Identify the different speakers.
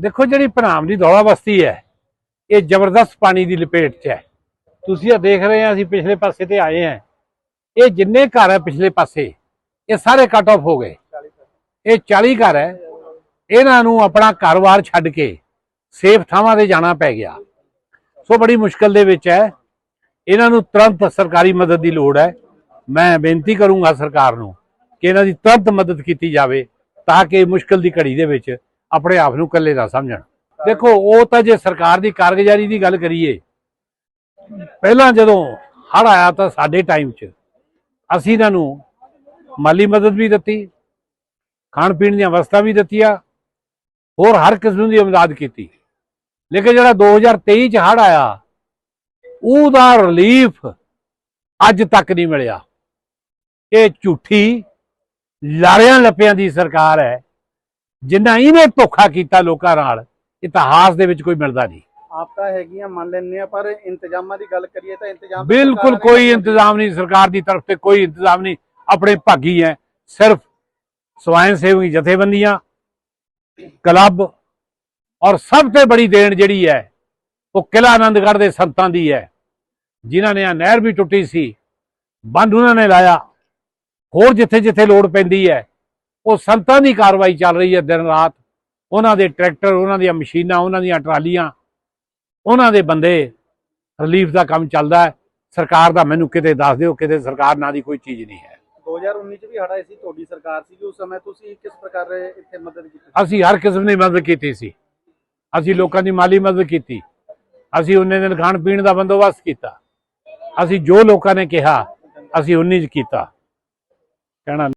Speaker 1: ਦੇਖੋ ਜਿਹੜੀ ਭਨਾਮ ਦੀ ਦੌਲਾ ਬਸਤੀ ਹੈ, ਇਹ ਜ਼ਬਰਦਸਤ ਪਾਣੀ ਦੀ ਲਪੇਟ 'ਚ ਹੈ। ਤੁਸੀਂ ਇਹ ਦੇਖ ਰਹੇ ਆ ਅਸੀਂ ਪਿਛਲੇ ਪਾਸੇ ਤੇ ਆਏ ਆ ਇਹ ਜਿੰਨੇ ਘਰ ਹੈ ਪਿਛਲੇ ਪਾਸੇ, ਇਹ ਸਾਰੇ ਕੱਟ ਆਫ ਹੋ ਗਏ। ਇਹ 40 ਘਰ ਹੈ। ਇਹਨਾਂ ਨੂੰ ਆਪਣਾ ਘਰ-ਬਾਰ ਛੱਡ ਕੇ ਸੇਫ ਥਾਵਾਂ ਤੇ ਜਾਣਾ ਪੈ ਗਿਆ। ਸੋ ਬੜੀ ਮੁਸ਼ਕਲ ਦੇ ਵਿੱਚ ਹੈ। ਇਹਨਾਂ ਨੂੰ ਤੁਰੰਤ ਸਰਕਾਰੀ ਮਦਦ ਦੀ ਲੋੜ ਹੈ। ਮੈਂ ਬੇਨਤੀ ਕਰੂੰਗਾ ਸਰਕਾਰ ਨੂੰ ਕਿ ਇਹਨਾਂ ਦੀ ਤੁਰੰਤ ਮਦਦ ਕੀਤੀ ਜਾਵੇ ਤਾਂ ਕਿ ਮੁਸ਼ਕਲ ਦੀ ਘੜੀ ਦੇ ਵਿੱਚ ਆਪਣੇ ਆਪ ਨੂੰ ਇਕੱਲੇ ਨਾ ਸਮਝਣ। ਦੇਖੋ, ਉਹ ਤਾਂ ਜੇ ਸਰਕਾਰ ਦੀ ਕਾਰਗੁਜ਼ਾਰੀ ਦੀ ਗੱਲ ਕਰੀਏ, ਪਹਿਲਾਂ ਜਦੋਂ ਹੜ ਆਇਆ ਤਾਂ ਸਾਡੇ ਟਾਈਮ 'ਚ ਅਸੀਂ ਇਹਨਾਂ ਨੂੰ ਮਾਲੀ ਮਦਦ ਵੀ ਦਿੱਤੀ, ਖਾਣ ਪੀਣ ਦੀਆਂ ਵਸਤਾਂ ਵੀ ਦਿੱਤੀਆਂ, ਹੋਰ ਹਰ ਕਿਸਮ ਦੀ ਮਦਦ ਕੀਤੀ। ਲੇਕਿਨ ਜਿਹੜਾ 2023 ਚ ਹੜ ਆਇਆ, ਉਹਦਾ ਰਿਲੀਫ ਅੱਜ ਤੱਕ ਨਹੀਂ ਮਿਲਿਆ। ਇਹ ਝੂਠੀ ਲਾਰਿਆਂ ਲੱਪਿਆਂ ਦੀ ਸਰਕਾਰ ਹੈ। ਜਿਨ੍ਹਾਂ ਇਹਨੇ ਧੋਖਾ ਕੀਤਾ ਲੋਕਾਂ ਨਾਲ ਇਤਿਹਾਸ ਦੇ ਵਿੱਚ ਕੋਈ ਮਿਲਦਾ ਨਹੀਂ
Speaker 2: ਆਪ ਤਾਂ ਹੈਗੀਆਂ ਮੰਨ ਲੈਂਦੇ ਆ ਪਰ ਇੰਤਜ਼ਾਮਾਂ ਦੀ ਗੱਲ ਕਰੀਏ ਤਾਂ ਇੰਤਜ਼ਾਮ
Speaker 1: ਬਿਲਕੁਲ ਕੋਈ। ਇੰਤਜ਼ਾਮ ਨਹੀਂ ਸਰਕਾਰ ਦੀ ਤਰਫ ਤੇ ਕੋਈ ਇੰਤਜ਼ਾਮ ਨਹੀਂ ਆਪਣੇ ਭਾਗੀ ਹੈ ਸਿਰਫ ਸਵੈਂ ਸੇਵੀ ਜਥੇਬੰਦੀਆਂ ਕਲੱਬ ਔਰ ਸਭ ਤੋਂ ਬੜੀ ਦੇਣ ਜਿਹੜੀ ਹੈ ਉਹ ਕਿਲਾ ਆਨੰਦਗੜ੍ਹ ਦੇ ਸੰਤਾਂ ਦੀ ਹੈ ਜਿਨ੍ਹਾਂ ਨੇ ਆ ਨਹਿਰ ਵੀ ਟੁੱਟੀ ਸੀ ਬੰਦ ਉਹਨਾਂ ਨੇ ਲਾਇਆ ਹੋਰ ਜਿੱਥੇ ਜਿੱਥੇ ਲੋੜ ਪੈਂਦੀ ਹੈ ਉਹ ਸੰਤਾਂ ਦੀ ਕਾਰਵਾਈ ਚੱਲ ਰਹੀ ਹੈ ਦਿਨ ਰਾਤ। ਉਹਨਾਂ ਦੇ ਟਰੈਕਟਰ ਉਹਨਾਂ ਦੀਆਂ ਮਸ਼ੀਨਾਂ ਉਹਨਾਂ ਦੀਆਂ ਟਰਾਲੀਆਂ ਉਹਨਾਂ ਦੇ ਬੰਦੇ ਰਿਲੀਫ ਦਾ ਕੰਮ ਚੱਲਦਾ ਹੈ। ਸਰਕਾਰ ਦਾ ਮੈਨੂੰ ਕਿਤੇ ਦੱਸ ਦਿਓ ਕਿਤੇ ਸਰਕਾਰ ਨਾਂ ਦੀ ਕੋਈ ਚੀਜ਼ ਨਹੀਂ ਹੈ।
Speaker 2: 2019 ਚ ਵੀ ਹੜਾਏ ਸੀ ਤੁਹਾਡੀ ਸਰਕਾਰ ਸੀ ਉਸ ਸਮੇਂ ਤੁਸੀਂ ਕਿਸ ਪ੍ਰਕਾਰ ਇੱਥੇ ਮਦਦ ਕੀਤੀ
Speaker 1: ਅਸੀਂ ਹਰ ਕਿਸਮ ਦੀ ਮਦਦ ਕੀਤੀ ਸੀ। ਅਸੀਂ ਲੋਕਾਂ ਦੀ ਮਾਲੀ ਮਦਦ ਕੀਤੀ। ਅਸੀਂ ਉਹਨੇ ਦਿਨ ਖਾਣ ਪੀਣ ਦਾ ਬੰਦੋਬਸਤ ਕੀਤਾ। ਅਸੀਂ ਜੋ ਲੋਕਾਂ ਨੇ ਕਿਹਾ ਅਸੀਂ ਉਨੀ ਚ ਕੀਤਾ। ਕਹਿਣਾ